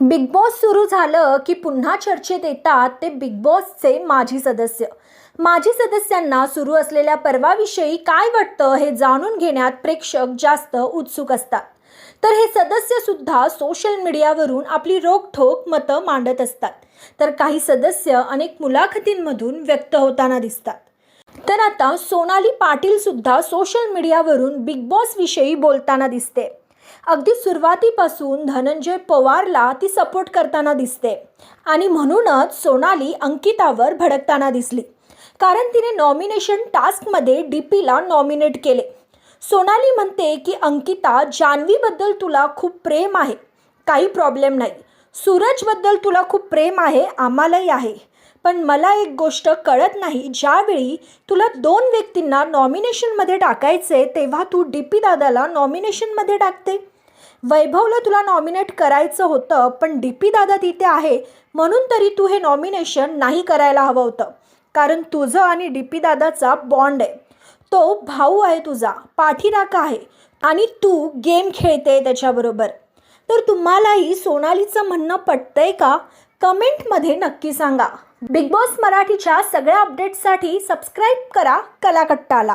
Big boss सुरू झालं की पुन्हा चर्चेत येतात ते बिग बॉसचे माजी सदस्य. माजी सदस्यांना सुरू असलेल्या पर्वाविषयी काय वाटतं हे जाणून घेण्यात प्रेक्षक जास्त उत्सुक असतात. तर हे सदस्य सुद्धा सोशल मीडियावरून आपली रोखठोक मतं मांडत असतात. तर काही सदस्य अनेक मुलाखतींमधून व्यक्त होताना दिसतात. तर आता सोनाली पाटील सुद्धा सोशल मीडियावरून बिग बॉस विषयी बोलताना दिसते. अगदी सुरुवातीपासून धनंजय पवारला ती सपोर्ट करताना दिसते. आणि म्हणूनच सोनाली अंकितावर भडकताना दिसली. कारण तिने नॉमिनेशन टास्कमध्ये डी पीला नॉमिनेट केले. सोनाली म्हणते की अंकिता जान्हवीबद्दल तुला खूप प्रेम आहे. काही प्रॉब्लेम नाही. सूरजबद्दल तुला खूप प्रेम आहे. आम्हालाही आहे. पण मला एक गोष्ट कळत नाही. ज्यावेळी तुला दोन व्यक्तींना नॉमिनेशनमध्ये टाकायचे तेव्हा तू डी पी दादाला नॉमिनेशनमध्ये टाकते. वैभवला तुला नॉमिनेट करायचं होतं पण डी पी दादा तिथे आहे म्हणून तरी तू हे नॉमिनेशन नाही करायला हवं होतं. कारण तुझं आणि डी पी दादाचा बॉन्ड आहे. तो भाऊ आहे तुझा पाठीराखा आहे. आणि तू गेम खेळते त्याच्याबरोबर. तर तुम्हालाही सोनालीचं म्हणणं पटतंय का? कमेंटमध्ये नक्की सांगा. बिग बॉस मराठीच्या सगळ्या अपडेट्ससाठी सबस्क्राईब करा कलाकट्टाला.